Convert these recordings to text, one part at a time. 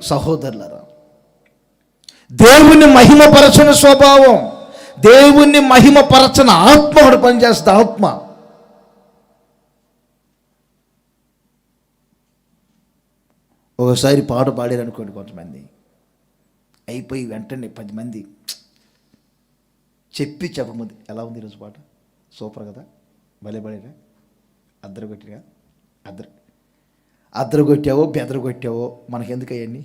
సహోదరులరా దేవుని మహిమపరచని స్వభావం దేవుణ్ణి మహిమపరచని ఆత్మ ఒకటి పనిచేస్తుంది ఆత్మ. ఒకసారి పాట పాడారనుకోండి కొంతమంది. అయిపోయి వెంటనే పది మంది చెప్పి చెప్పముంది. ఎలా ఉంది ఈరోజు పాట? సూపర్ కదా? భలే పడేరా? అద్దరు పెట్టిరా అద్దరు. అద్దరు కొట్టావో బెదరు కొట్టావో మనకెందుకు అవన్నీ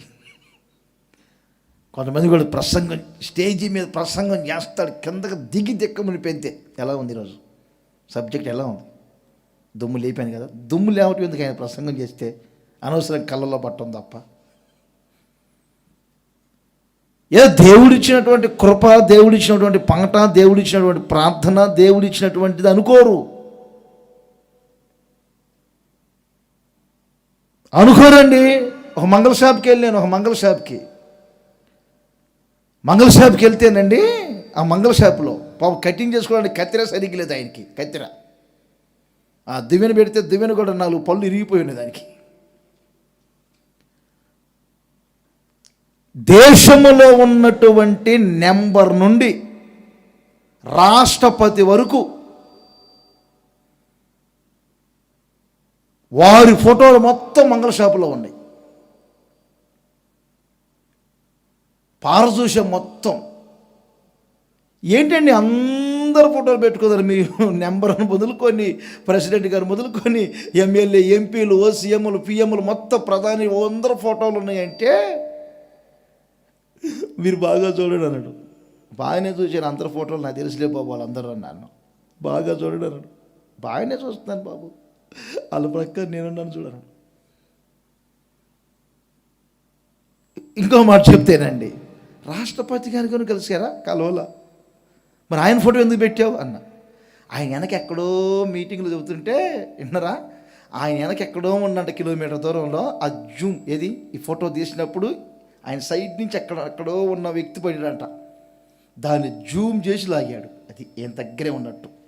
కొంతమంది కూడా ప్రసంగం స్టేజీ మీద ప్రసంగం చేస్తాడు కిందకి దిగి దిక్కమని పెంతే ఎలా ఉంది ఈరోజు? సబ్జెక్ట్ ఎలా ఉంది? దుమ్ము లేపాను కదా. దుమ్ము లేవటం ఎందుకు ఆయన ప్రసంగం చేస్తే? అనవసరం కళ్ళలో పట్టం తప్ప. ఏ దేవుడిచ్చినటువంటి కృప దేవుడిచ్చినటువంటి పంట దేవుడిచ్చినటువంటి ప్రార్థన దేవుడిచ్చినటువంటిది అనుకోరు. అనుకోరండి. ఒక మంగళ షాప్కి వెళ్ళాను ఒక మంగళ షాప్కి. మంగళ షాప్కి వెళ్తేనండి ఆ మంగళ షాప్లో పాపం కటింగ్ చేసుకోవడానికి కత్తిర సరిగ్గా లేదు ఆయనకి కత్తిర. ఆ దివ్యను పెడితే దివ్యను కూడా నాలుగు పళ్ళు ఇరిగిపోయినాయి దానికి. దేశంలో ఉన్నటువంటి నెంబర్ నుండి రాష్ట్రపతి వరకు వారి ఫోటోలు మొత్తం మంగళ షాపులో ఉన్నాయి. పారదూషం మొత్తం. ఏంటండి అందరు ఫోటోలు పెట్టుకున్నారు మీ నెంబర్ మొదలుకొని ప్రెసిడెంట్ గారు మొదలుకొని ఎమ్మెల్యే ఎంపీలు ఓసీఎంలు పిఎంలు మొత్తం ప్రధాని అందరు ఫోటోలు ఉన్నాయంటే మీరు బాగా చూడండి అన్నాడు. బాగానే చూశాను అందరి ఫోటోలు. నాకు తెలిసిలే బాబు వాళ్ళందరూ అన్నాను. బాగా చూడండి అన్నాడు. బాగానే చూస్తున్నాను బాబు. వాళ్ళ ప్రక్క నేనున్నాను చూడను. ఇంకో మాట చెప్తేనండి రాష్ట్రపతి గారికి కలిసారా కలవల. మరి ఆయన ఫోటో ఎందుకు పెట్టావు? అన్న. ఆయన వెనక ఎక్కడో మీటింగ్లు చెబుతుంటే విన్నరా? ఆయన వెనక ఎక్కడో ఉన్నంట కిలోమీటర్ దూరంలో ఆ జూమ్ ఏది? ఈ ఫోటో తీసినప్పుడు ఆయన సైడ్ నుంచి ఎక్కడ ఎక్కడో ఉన్న వ్యక్తి పడినంట దాన్ని జూమ్ చేసి లాగాడు. అది ఏం దగ్గరే ఉన్నట్టు.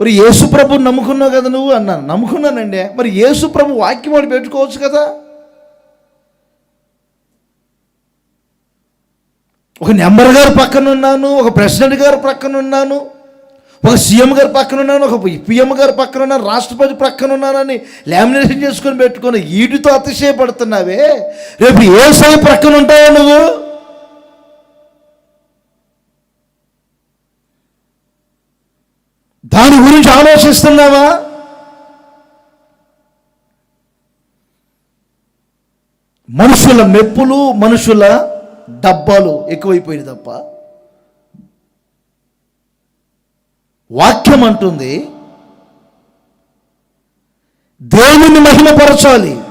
మరి యేసు ప్రభు నమ్ముకున్నావు కదా నువ్వు అన్నాను. నమ్ముకున్నానండి. మరి యేసుప్రభు వాక్యం వాడు పెట్టుకోవచ్చు కదా? ఒక నెంబర్ గారు పక్కన ఉన్నాను ఒక ప్రెసిడెంట్ గారు పక్కన ఉన్నాను ఒక సీఎం గారు పక్కన ఉన్నాను ఒక పిఎం గారు పక్కన ఉన్నాను రాష్ట్రపతి పక్కన ఉన్నానని లామినేషన్ చేసుకొని పెట్టుకొని వీటితో అతిశయపడుతున్నావే? రేపు ఏ సై పక్కన ఉంటావో నువ్వు? దాని గురించి ఆలోచిస్తున్నావా? మనుషుల మెప్పులు మనుషుల డబ్బాలు ఎక్కువైపోయింది తప్ప. వాక్యం అంటుంది దేవుని మహిమపరచాలి.